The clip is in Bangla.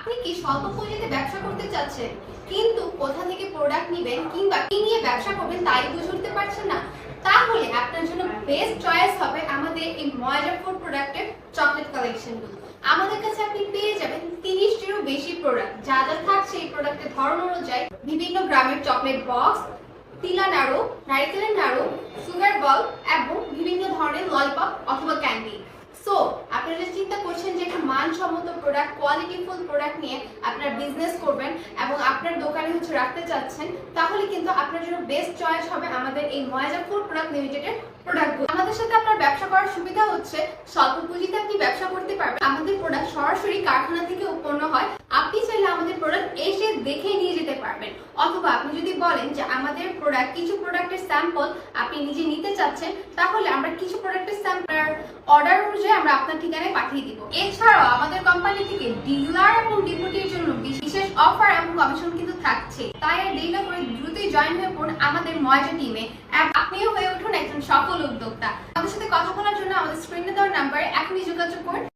আপনি কি স্বল্প পুঁজিতে ব্যবসা করতে চাচ্ছেন? কিন্তু কোথা থেকে প্রোডাক্ট নেবেন কিংবা কি নিয়ে ব্যবসা করবেন তাই বুঝে উঠতে পারছেন না? তাহলে আপনার জন্য বেস্ট চয়েস হবে আমাদের এই ফুড প্রোডাক্টের চকলেট কালেকশনগুলো আমাদের কাছে আপনি পেয়ে যাবেন তিরিশটিরও বেশি প্রোডাক্ট যা যা থাকছে এই প্রোডাক্টের ধরন অনুযায়ী বিভিন্ন গ্রামের চকলেট বক্স তিলা নাড়ু, নারিকেলের নাড়ু সুগার বল এবং বিভিন্ন ধরনের ললিপপ অথবা ক্যান্ডি সো আপনারা যে চিন্তা করছেন যে একটা মানসম্মত প্রোডাক্ট কোয়ালিটিফুল প্রোডাক্ট নিয়ে আপনার বিজনেস করবেন এবং আপনার দোকানে হচ্ছে রাখতে চাচ্ছেন, তাহলে কিন্তু আপনার জন্য বেস্ট চয়েস হবে আমাদের এই ময়াজা প্রোডাক্ট লিমিটেডের প্রোডাক্টগুলো আমাদের সাথে আপনার ব্যবসা করার সুবিধা হচ্ছে স্বল্প পুঁজিতে আপনি ব্যবসা করতে পারবেন। আমাদের প্রোডাক্ট সরাসরি কারখানা থেকে উৎপন্ন হয়। আপনি চাইলে আমাদের প্রোডাক্ট এসে দেখে নিয়ে যেতে পারবেন। অথবা আপনি যদি বলেন যে আমাদের প্রোডাক্ট কিছু প্রোডাক্টের স্যাম্পল আপনি নিজে নিতে চাচ্ছেন, তাহলে আমরা কিছু অর্ডার অনুযায়ী আমরা আপনার ঠিকানায় পাঠিয়ে দিব। এছাড়াও আমাদের কোম্পানি থেকে ডিলার এবং ডিপুটির জন্য বিশেষ অফার এবং কমিশন কিন্তু থাকছে। তাই আর দেরি না করে দ্রুতই জয়েন হয়ে পড়ুন আমাদের ময়জা টিমে আপনিও হয়ে উঠুন একজন সফল উদ্যোক্তা। আমাদের সাথে কথা বলার জন্য আমাদের স্ক্রিনে দেওয়ার নাম্বারে এখনই যোগাযোগ করুন।